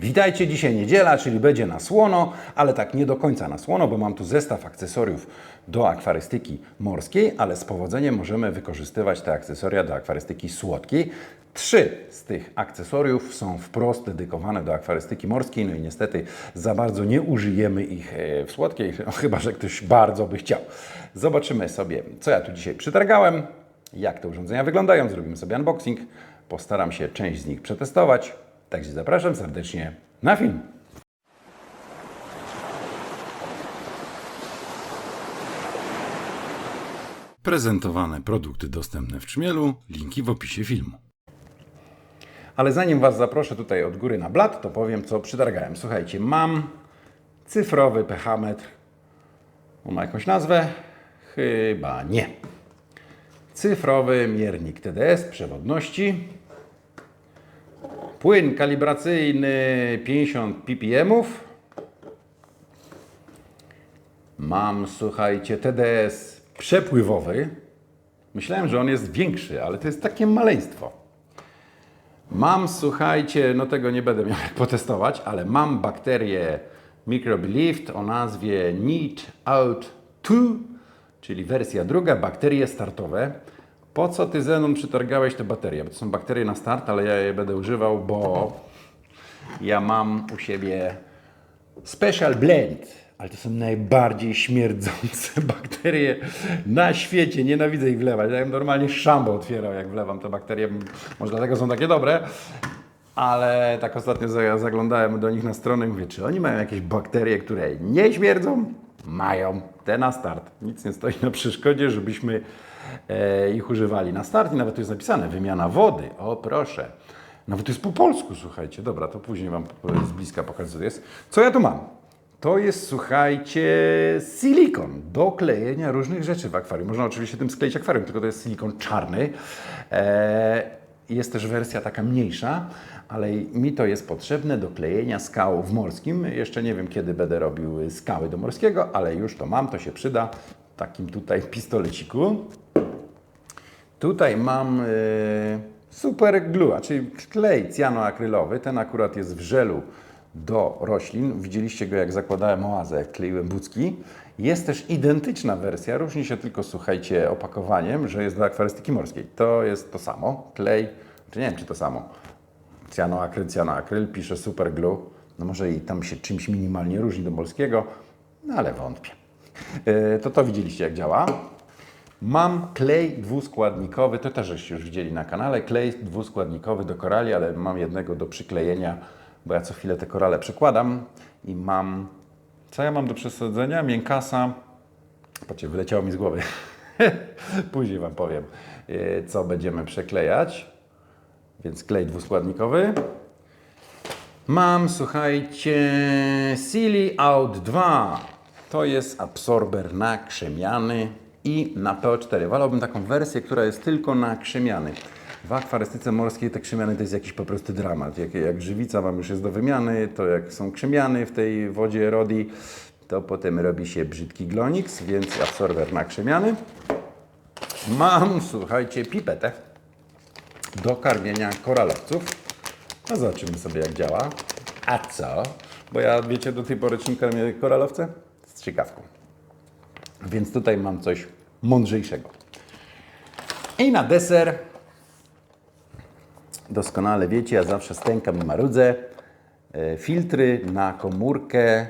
Witajcie, dzisiaj niedziela, czyli będzie na słono, ale tak nie do końca na słono, bo mam tu zestaw akcesoriów do akwarystyki morskiej, ale z powodzeniem możemy wykorzystywać te akcesoria do akwarystyki słodkiej. Trzy z tych akcesoriów są wprost dedykowane do akwarystyki morskiej, no i niestety za bardzo nie użyjemy ich e, w słodkiej, no, chyba że ktoś bardzo by chciał. Zobaczymy sobie, co ja tu dzisiaj przytargałem, jak te urządzenia wyglądają, zrobimy sobie unboxing, postaram się część z nich przetestować. Także zapraszam serdecznie na film. Prezentowane produkty dostępne w Czmielu, linki w opisie filmu. Ale zanim Was zaproszę tutaj od góry na blat, to powiem, co przytargałem. Słuchajcie, mam cyfrowy pH-metr. On ma jakąś nazwę? Chyba nie. Cyfrowy miernik TDS przewodności. Płyn kalibracyjny 50 ppm. Mam, słuchajcie, TDS przepływowy. Myślałem, że on jest większy, ale to jest takie maleństwo. Mam, słuchajcie, no tego nie będę miał jak potestować, ale mam bakterię Microbelift o nazwie Neat Out 2, czyli wersja druga, bakterie startowe. Po co ty Zenon przytargałeś te baterie? Bo to są bakterie na start, ale ja je będę używał, bo ja mam u siebie Special Blend, ale to są najbardziej śmierdzące bakterie na świecie. Nienawidzę ich wlewać. Ja bym normalnie szambo otwierał, jak wlewam te bakterie. Może dlatego są takie dobre. Ale tak ostatnio za- zaglądałem do nich na stronę i mówię, czy oni mają jakieś bakterie, które nie śmierdzą? Mają. Te na start. Nic nie stoi na przeszkodzie, żebyśmy ich używali na start. I nawet tu jest napisane wymiana wody. O proszę. Nawet to jest po polsku, słuchajcie. Dobra, to później Wam z bliska pokażę, co to jest. Co ja tu mam? To jest, słuchajcie, silikon do klejenia różnych rzeczy w akwarium. Można oczywiście tym skleić akwarium, tylko to jest silikon czarny. Eee, jest też wersja taka mniejsza, ale mi to jest potrzebne do klejenia skał w morskim. Jeszcze nie wiem, kiedy będę robił skały do morskiego, ale już to mam, to się przyda w takim tutaj pistoleciku. Tutaj mam y, super glue, czyli klej cyanoakrylowy. Ten akurat jest w żelu do roślin. Widzieliście go, jak zakładałem oazę, jak kleiłem bucki. Jest też identyczna wersja, różni się tylko, słuchajcie, opakowaniem, że jest do akwarystyki morskiej. To jest to samo, klej, czy nie wiem, czy to samo. Cyanoakryl, cyanoakryl, pisze super glue. No może i tam się czymś minimalnie różni do morskiego, no ale wątpię. Y, To to widzieliście, jak działa. Mam klej dwuskładnikowy, to też żeście już widzieli na kanale, klej dwuskładnikowy do korali, ale mam jednego do przyklejenia, bo ja co chwilę te korale przekładam i mam, co ja mam do przesadzenia? Miękasa, patrzcie, wyleciało mi z głowy, później Wam powiem, yy, co będziemy przeklejać, więc klej dwuskładnikowy. Mam, słuchajcie, Silly Out 2. To jest absorber na krzemiany i na PO4. Wolałbym taką wersję, która jest tylko na krzemiany. W akwarystyce morskiej te krzemiany to jest jakiś po prostu dramat. Jak, jak żywica Wam już jest do wymiany, to jak są krzemiany w tej wodzie Rodi, to potem robi się brzydki glonix, więc absorber na krzemiany. Mam, słuchajcie, pipetę do karmienia koralowców. No zobaczymy sobie jak działa. A co? Bo ja, wiecie, do tej pory czym karmię koralowce? Z ciekawką. Więc tutaj mam coś mądrzejszego. I na deser, doskonale wiecie, ja zawsze stękam i marudzę, e, filtry na komórkę,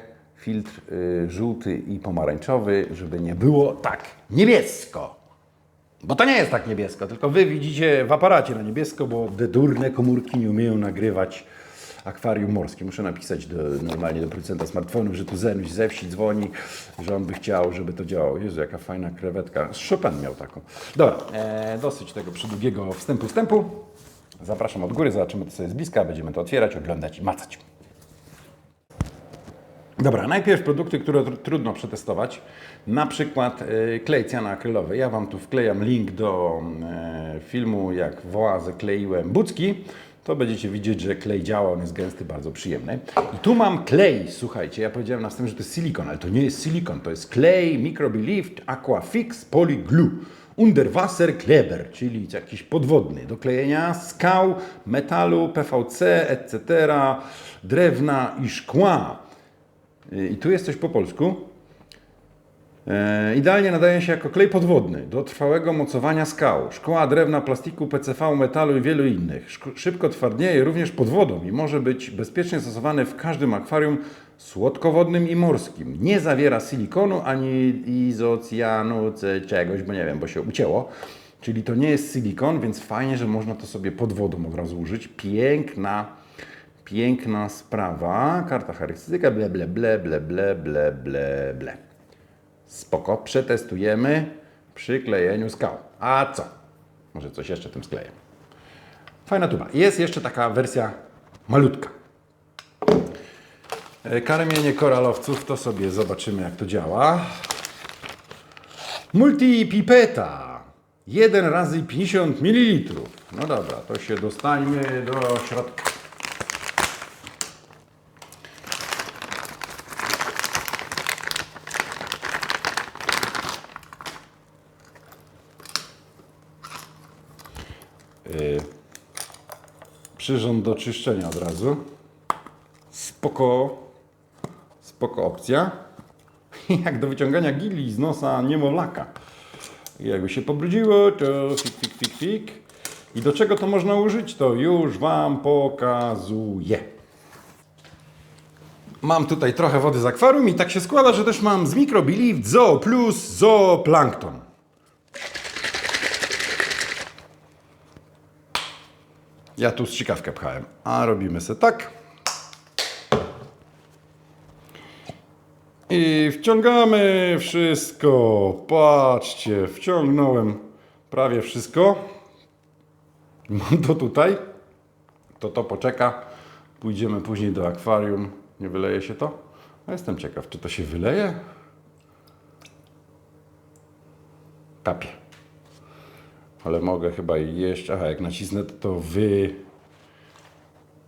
filtr y, żółty i pomarańczowy, żeby nie było tak niebiesko. Bo to nie jest tak niebiesko, tylko wy widzicie w aparacie na niebiesko, bo te durne komórki nie umieją nagrywać akwarium morskie. Muszę napisać do, normalnie do producenta smartfonów, że tu Zenuś ze wsi dzwoni, że on by chciał, żeby to działało. Jezu, jaka fajna krewetka. Chopin miał taką. Dobra, e, dosyć tego przydługiego wstępu wstępu. Zapraszam od góry, zobaczymy to sobie z bliska, będziemy to otwierać, oglądać i macać. Dobra, najpierw produkty, które tr- trudno przetestować. Na przykład e, klej cyanoakrylowy. Ja Wam tu wklejam link do e, filmu, jak w oazę kleiłem bucki. To będziecie widzieć, że klej działa, on jest gęsty, bardzo przyjemny. I tu mam klej, słuchajcie, ja powiedziałem na wstępie, że to jest silikon, ale to nie jest silikon, to jest klej Microbelift Aquafix Poly Glue. Unterwasserkleber, czyli jakiś podwodny, do klejenia skał, metalu, PVC, etc., drewna i szkła. Y, I tu jest coś po polsku. E, Idealnie nadaje się jako klej podwodny do trwałego mocowania skał, szkła, drewna, plastiku, PCV, metalu i wielu innych. Szybko twardnieje również pod wodą i może być bezpiecznie stosowany w każdym akwarium słodkowodnym i morskim. Nie zawiera silikonu ani izocjanu czegoś, bo nie wiem, bo się ucięło. Czyli to nie jest silikon, więc fajnie, że można to sobie pod wodą od razu użyć. Piękna, piękna sprawa. Karta charakterystyka, ble, ble, ble, ble, ble, ble, ble, ble. Spoko, przetestujemy przy klejeniu skał. A co? Może coś jeszcze tym skleję. Fajna tuba. Jest jeszcze taka wersja malutka. E, Karmienie koralowców, to sobie zobaczymy jak to działa. Multipipeta. 1 razy 50 ml. No dobra, to się dostańmy do środka. Przyrząd do czyszczenia od razu. Spoko, spoko opcja. Jak do wyciągania gili z nosa niemowlaka. Jakby się pobrudziło, to fik, fik, fik, fik. I do czego to można użyć, to już Wam pokazuję. Mam tutaj trochę wody z akwarium i tak się składa, że też mam z Microbelief Zoo Plus Zooplankton. Ja tu strzykawkę pchałem, a robimy sobie tak. I wciągamy wszystko. Patrzcie, wciągnąłem prawie wszystko. Mam to tutaj. To to poczeka. Pójdziemy później do akwarium. Nie wyleje się to? A jestem ciekaw, czy to się wyleje? Kapie. Ale mogę chyba jeść. Aha, jak nacisnę, to, wy...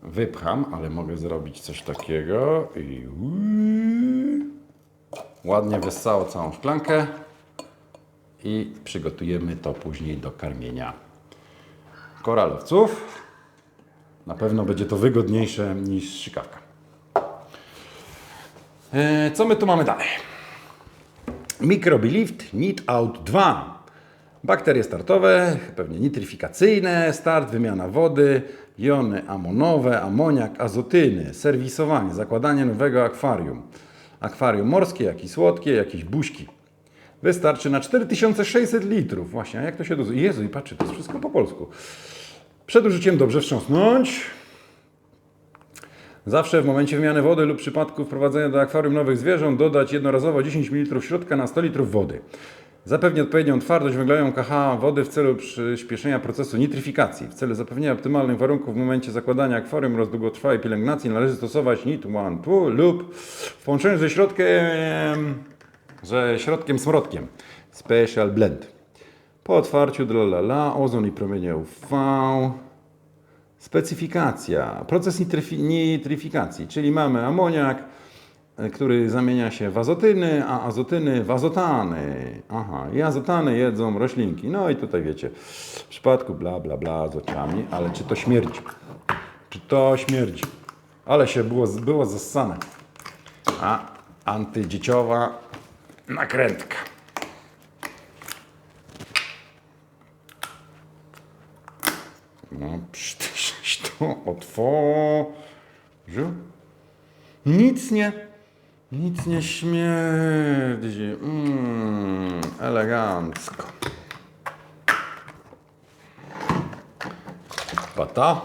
wypcham, ale mogę zrobić coś takiego i ładnie wyssało całą szklankę i przygotujemy to później do karmienia koralowców. Na pewno będzie to wygodniejsze niż strzykawka. E, Co my tu mamy dalej? Microbelift Nit Out 2. Bakterie startowe, pewnie nitryfikacyjne, start, wymiana wody, jony amonowe, amoniak, azotyny, serwisowanie, zakładanie nowego akwarium. Akwarium morskie, jak i słodkie, jakieś buźki. Wystarczy na 4600 litrów. Właśnie, a jak to się dozuje? Jezu, i patrzcie, to jest wszystko po polsku. Przed użyciem dobrze wstrząsnąć. Zawsze w momencie wymiany wody lub przypadku wprowadzenia do akwarium nowych zwierząt dodać jednorazowo 10 ml środka na 100 litrów wody. Zapewni odpowiednią twardość węglową KH wody w celu przyspieszenia procesu nitryfikacji. W celu zapewnienia optymalnych warunków w momencie zakładania akwarium oraz długotrwałej pielęgnacji należy stosować NIT 1 2 lub w połączeniu ze środkiem, ze środkiem smrodkiem Special Blend. Po otwarciu dla la la, ozon i promienie UV. Specyfikacja. Proces nitryfi- nitryfikacji, czyli mamy amoniak, który zamienia się w azotyny, a azotyny w azotany. Aha, i azotany jedzą roślinki. No i tutaj wiecie, w przypadku bla bla bla z oczami, ale czy to śmierdzi? Czy to śmierdzi? Ale się było, było zassane. A antydzieciowa nakrętka. No, przecież to otworzył. Nic nie, nic nie śmierdzi. Mm, elegancko. Pata.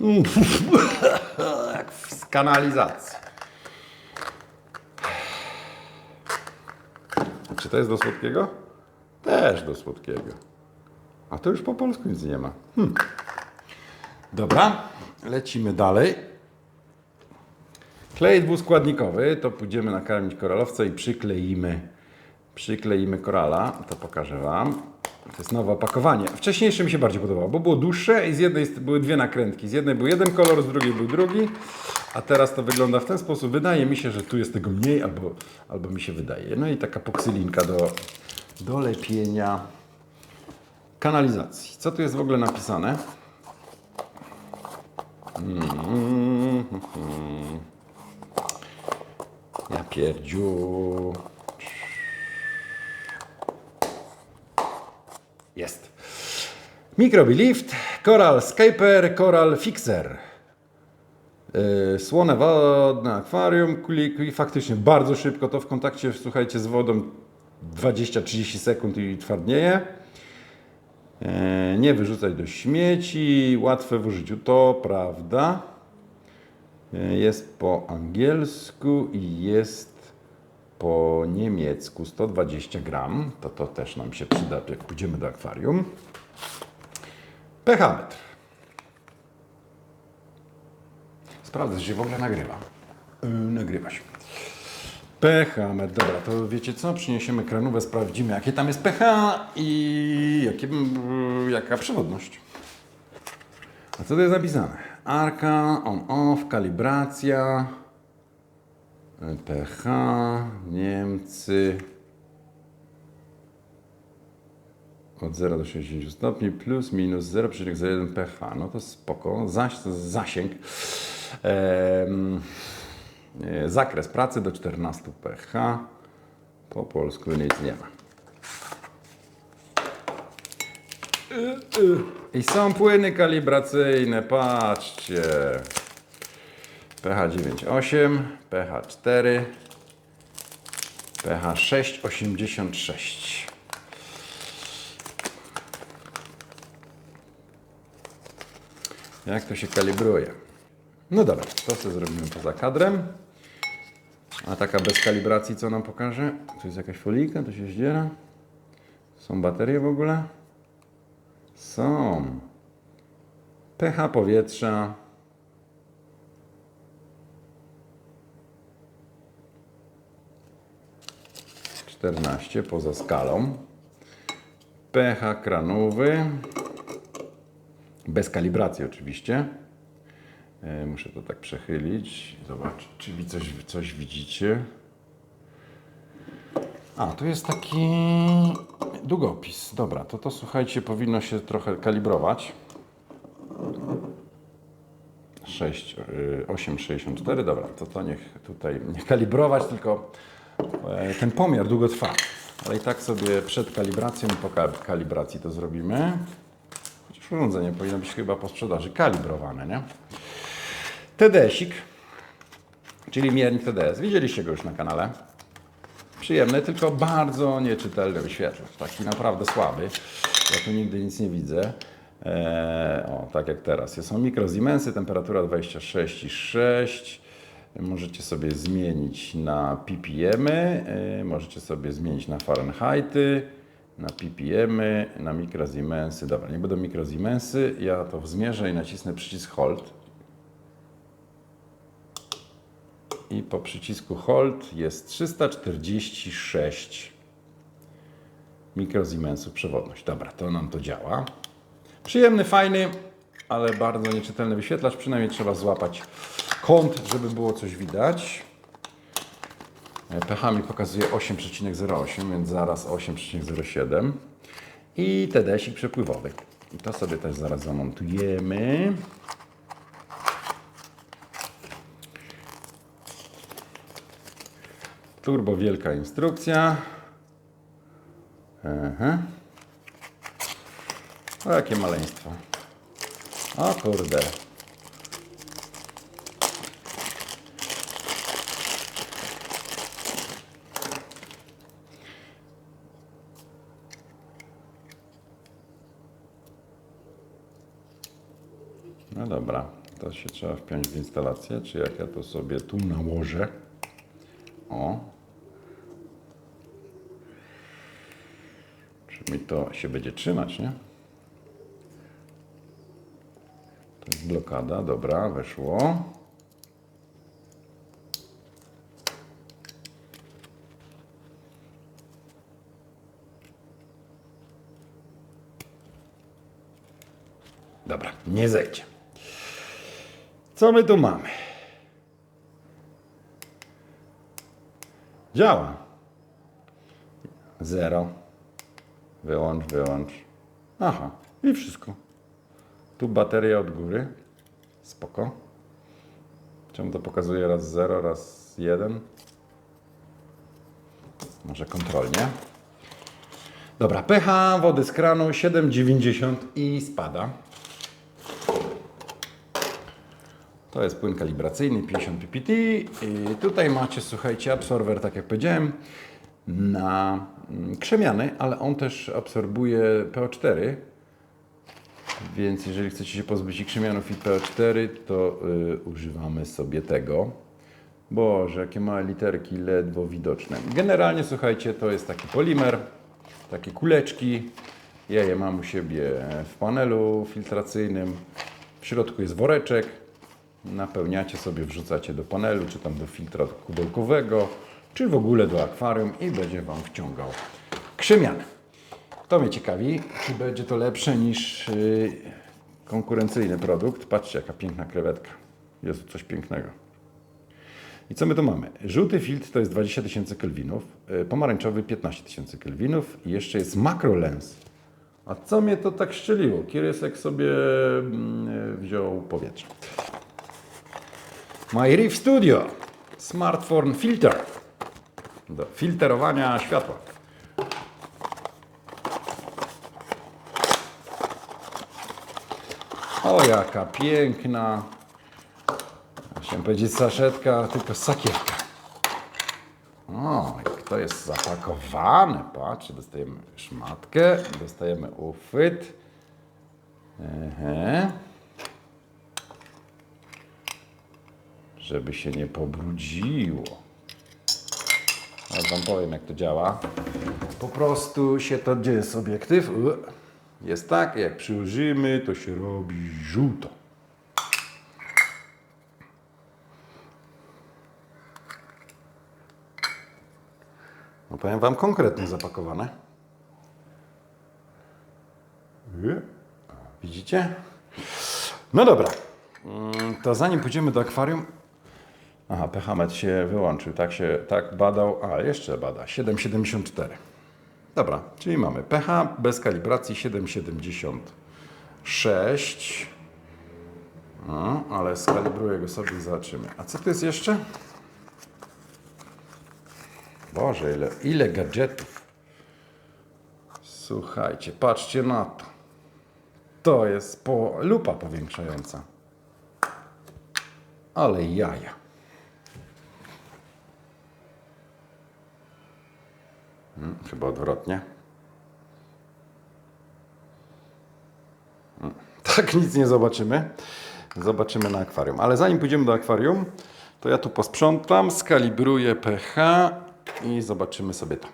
Jak w kanalizacji. Czy to jest do słodkiego? Też do słodkiego. A to już po polsku nic nie ma. Hmm. Dobra, lecimy dalej. Klej dwuskładnikowy, to pójdziemy nakarmić koralowca i przykleimy, przykleimy korala. To pokażę Wam. To jest nowe opakowanie. Wcześniejsze mi się bardziej podobało, bo było dłuższe i z jednej były dwie nakrętki. Z jednej był jeden kolor, z drugiej był drugi, a teraz to wygląda w ten sposób. Wydaje mi się, że tu jest tego mniej, albo, albo mi się wydaje. No i taka poksylinka do, do lepienia kanalizacji. Co tu jest w ogóle napisane? Mm, Ja pierdziu. Jest. Microbi Lift, Coral Scaper, Coral Fixer. Yy, Słone wodne akwarium, kuliki, faktycznie bardzo szybko to w kontakcie, słuchajcie, z wodą 20-30 sekund i twardnieje. Yy, Nie wyrzucać do śmieci, łatwe w użyciu, to prawda. Jest po angielsku i jest po niemiecku 120 gram. To to też nam się przyda, jak pójdziemy do akwarium. pH-metr. Sprawdzę, czy się w ogóle nagrywa. Yy, nagrywa się. pH-metr. Dobra, to wiecie co? Przyniesiemy kranówę, sprawdzimy, jakie tam jest pH i jakie, yy, jaka przewodność. A co tu jest napisane? Arka, on-off, kalibracja, pH, Niemcy od 0 do 60 stopni plus minus 0,01 pH. No to spoko. Zaś, zasięg. Em, e, zakres pracy do 14 pH. Po polsku nic nie ma. I są płyny kalibracyjne, patrzcie. pH 9,8, pH 4, pH 6,86. Jak to się kalibruje? No dobra, to sobie zrobimy poza kadrem. A taka bez kalibracji co nam pokaże? Tu jest jakaś folika, to się zdziera. Są baterie w ogóle? Są. pH powietrza. Czternaście poza skalą. pH kranowy. Bez kalibracji oczywiście. E, Muszę to tak przechylić. Zobaczyć, czy coś, coś widzicie. A, tu jest taki długopis. Dobra, to to słuchajcie, powinno się trochę kalibrować. 6, y, 8,64, dobra, to to niech tutaj nie kalibrować, tylko e, ten pomiar długo trwa. Ale i tak sobie przed kalibracją i po ka- kalibracji to zrobimy. Chociaż urządzenie powinno być chyba po sprzedaży kalibrowane, nie? TDS-ik, czyli miernik TDS. Widzieliście go już na kanale. Przyjemny, tylko bardzo nieczytelny wyświetlacz. Taki naprawdę słaby. Ja tu nigdy nic nie widzę. Eee, o, tak jak teraz. Są mikrozimensy, temperatura 26,6. Możecie sobie zmienić na ppmy, eee, możecie sobie zmienić na Fahrenheity, na ppmy, na mikrozimensy. Dobra, nie będą mikrozimensy. Ja to zmierzę i nacisnę przycisk Hold. I po przycisku Hold jest 346 mikrozimensów przewodność. Dobra, to nam to działa. Przyjemny, fajny, ale bardzo nieczytelny wyświetlacz. Przynajmniej trzeba złapać kąt, żeby było coś widać. E, pH mi pokazuje 8,08, więc zaraz 8,07. I TDS-ik przepływowy. I to sobie też zaraz zamontujemy. Turbo wielka instrukcja. Aha. O, jakie maleństwo. O kurde. No dobra, to się trzeba wpiąć w instalację, czy jak ja to sobie tu nałożę. O. Czy mi to się będzie trzymać, nie? To jest blokada, dobra, weszło. Dobra, nie zejdzie. Co my tu mamy? Działa. Zero. Wyłącz, wyłącz. Aha, i wszystko. Tu bateria od góry. Spoko. Czemu to pokazuje raz 0, raz 1? Może kontrolnie. Dobra, pH wody z kranu 7,90 i spada. To jest płyn kalibracyjny 50 ppt. I tutaj macie, słuchajcie, absorber, tak jak powiedziałem, na mm, krzemiany, ale on też absorbuje PO4. Więc jeżeli chcecie się pozbyć i krzemianów i PO4, to y, używamy sobie tego. Boże, jakie małe literki, ledwo widoczne. Generalnie, słuchajcie, to jest taki polimer, takie kuleczki. Ja je mam u siebie w panelu filtracyjnym. W środku jest woreczek. Napełniacie sobie, wrzucacie do panelu, czy tam do filtra kubełkowego, czy w ogóle do akwarium i będzie Wam wciągał krzemiany. To mnie ciekawi, czy będzie to lepsze niż yy, konkurencyjny produkt. Patrzcie, jaka piękna krewetka. Jest coś pięknego. I co my tu mamy? Żółty filtr to jest 20 tysięcy kelwinów, y, pomarańczowy 15 tysięcy kelwinów i jeszcze jest macro lens. A co mnie to tak szczeliło? Kierysek sobie mm, wziął powietrze. My Reef Studio Smartphone Filter do filterowania światła. O, jaka piękna. Chciałem powiedzieć saszetka, tylko sakiewka. O, to jest zapakowane. Patrzcie, dostajemy szmatkę, dostajemy uchwyt. Ehe. Żeby się nie pobrudziło. Ja wam powiem, jak to działa. Po prostu się to, gdzie jest obiektyw, jest tak, jak przyłożymy, to się robi żółto. No powiem Wam konkretnie zapakowane. Widzicie? No dobra. Mm, To zanim pójdziemy do akwarium. Aha, pH-metr się wyłączył. Tak się tak badał. A, jeszcze bada. 7,74. Dobra, czyli mamy pH bez kalibracji 7,76. No, ale skalibruję go sobie i zobaczymy. A co to jest jeszcze? Boże, ile, ile gadżetów. Słuchajcie, patrzcie na to. To jest po, lupa powiększająca. Ale jaja. Hmm, chyba odwrotnie. Hmm, Tak nic nie zobaczymy. Zobaczymy na akwarium. Ale zanim pójdziemy do akwarium, to ja tu posprzątam, skalibruję pH i zobaczymy sobie to.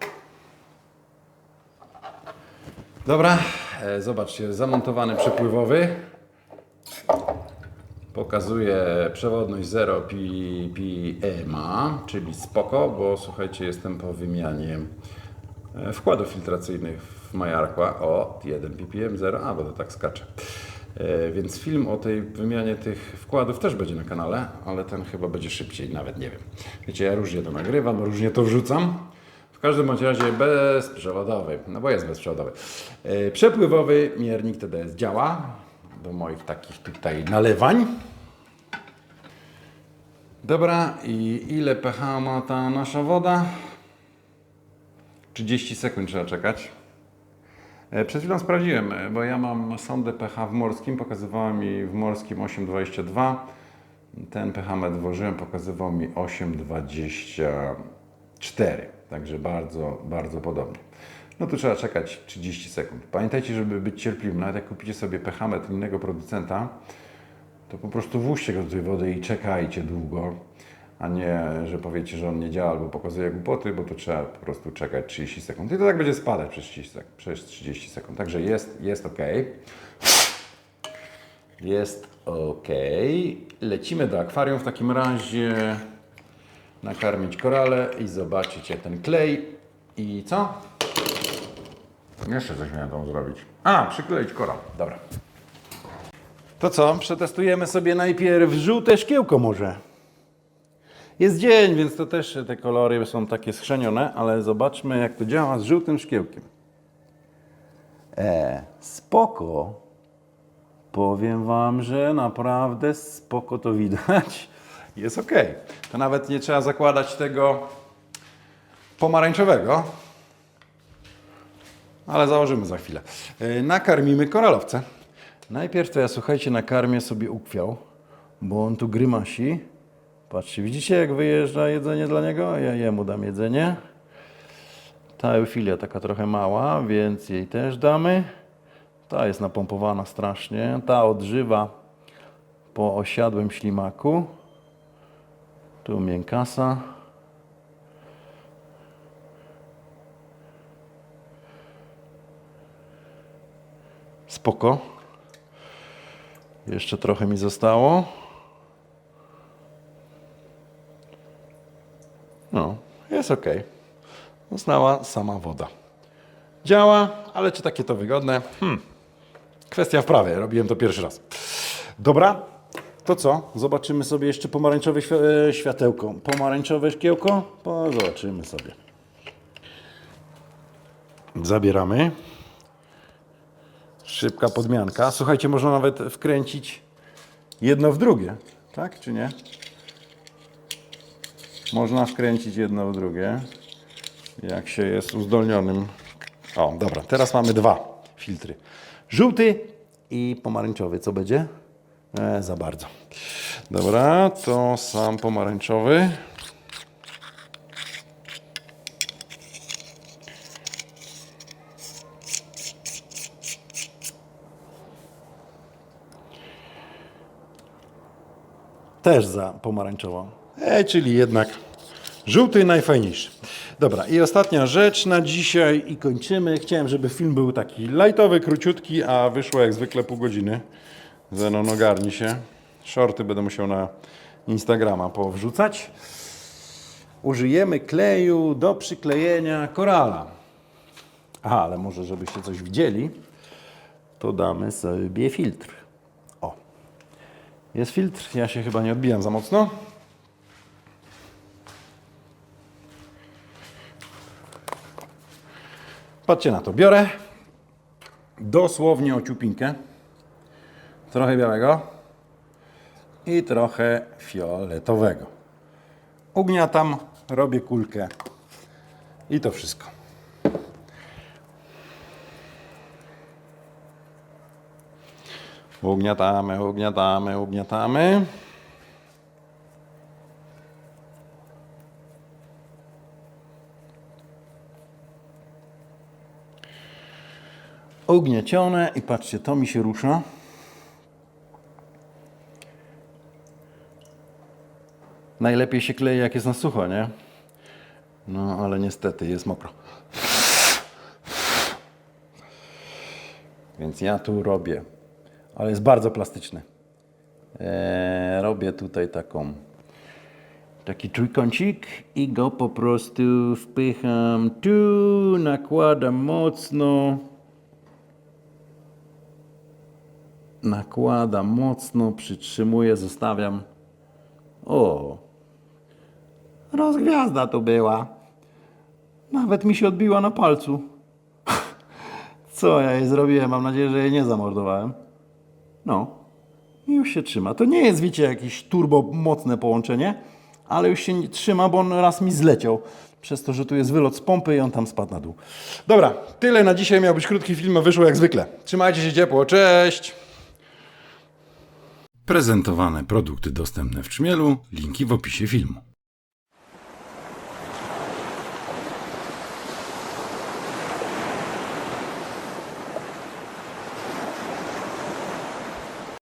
Dobra, e, zobaczcie, zamontowany przepływowy. Pokazuje przewodność 0 pi, ppma, czyli spoko, bo słuchajcie, jestem po wymianie e, wkładów filtracyjnych w Majarkła. O, 1 ppm 0, a bo to tak skacze. E, Więc film o tej wymianie tych wkładów też będzie na kanale, ale ten chyba będzie szybciej, nawet nie wiem. Wiecie, ja różnie to nagrywam, różnie to wrzucam. W każdym bądź razie bezprzewodowy, no bo jest bezprzewodowy. E, Przepływowy miernik TDS działa do moich takich tutaj nalewań. Dobra, i ile pH ma ta nasza woda? 30 sekund trzeba czekać. E, Przed chwilą sprawdziłem, e, bo ja mam sondę pH w morskim, pokazywała mi w morskim 8,22. Ten pH metr włożyłem, pokazywał mi 8,24. Także bardzo, bardzo podobnie. No tu trzeba czekać 30 sekund. Pamiętajcie, żeby być cierpliwym, nawet jak kupicie sobie pH metr innego producenta, to po prostu włóżcie go do tej wody i czekajcie długo, a nie, że powiecie, że on nie działa albo pokazuje głupoty, bo to trzeba po prostu czekać 30 sekund. I to tak będzie spadać przez 30, sek- przez 30 sekund. Także jest, jest ok. Jest ok. Lecimy do akwarium w takim razie. Nakarmić korale i zobaczycie ten klej. I co? Jeszcze coś miałem tam zrobić. A, przykleić koral. Dobra. To co? Przetestujemy sobie najpierw żółte szkiełko może. Jest dzień, więc to też te kolory są takie schrzenione, ale zobaczmy jak to działa z żółtym szkiełkiem. E, spoko. Powiem Wam, że naprawdę spoko to widać. Jest ok. To nawet nie trzeba zakładać tego pomarańczowego. Ale założymy za chwilę. E, Nakarmimy koralowce. Najpierw to ja, słuchajcie, nakarmię sobie ukwiał, bo on tu grymasi. Patrzcie, widzicie jak wyjeżdża jedzenie dla niego? Ja jemu dam jedzenie. Ta eufilia taka trochę mała, więc jej też damy. Ta jest napompowana strasznie. Ta odżywa po osiadłym ślimaku. Tu miękasa. Spoko. Jeszcze trochę mi zostało. No, jest ok. Została sama woda. Działa, ale czy takie to wygodne? Hmm. Kwestia wprawy. Robiłem to pierwszy raz. Dobra, to co? Zobaczymy sobie jeszcze pomarańczowe e, światełko. Pomarańczowe szkiełko? Po, zobaczymy sobie. Zabieramy. Szybka podmianka. Słuchajcie, można nawet wkręcić jedno w drugie. Tak czy nie? Można wkręcić jedno w drugie. Jak się jest uzdolnionym. O, dobra. Teraz mamy dwa filtry. Żółty i pomarańczowy. Co będzie? E, za bardzo. Dobra, to sam pomarańczowy. Też za pomarańczową. E, czyli jednak żółty najfajniejszy. Dobra, i ostatnia rzecz na dzisiaj i kończymy. Chciałem, żeby film był taki lightowy, króciutki, a wyszło jak zwykle pół godziny. Zenon ogarni się. Shorty będę musiał na Instagrama powrzucać. Użyjemy kleju do przyklejenia korala. Aha, ale może żebyście coś widzieli, to damy sobie filtr. O, jest filtr, ja się chyba nie odbijam za mocno. Patrzcie na to, biorę dosłownie ociupinkę, trochę białego i trochę fioletowego. Ugniatam, robię kulkę i to wszystko. Ugniatamy, ugniatamy, ugniatamy. Ugniecione i patrzcie, to mi się rusza. Najlepiej się klei jak jest na sucho, nie? No, ale niestety jest mokro. Więc ja tu robię, ale jest bardzo plastyczny. Eee, robię tutaj taką, taki trójkącik i go po prostu wpycham tu, nakładam mocno. Nakładam mocno, przytrzymuję, zostawiam. O, rozgwiazda to była. Nawet mi się odbiła na palcu. Co ja jej zrobiłem? Mam nadzieję, że jej nie zamordowałem. No, już się trzyma. To nie jest, wiecie, jakieś turbo mocne połączenie, ale już się trzyma, bo on raz mi zleciał. Przez to, że tu jest wylot z pompy i on tam spadł na dół. Dobra, tyle na dzisiaj. Miał być krótki film, a wyszło jak zwykle. Trzymajcie się ciepło. Cześć! Prezentowane produkty dostępne w Czmielu. Linki w opisie filmu.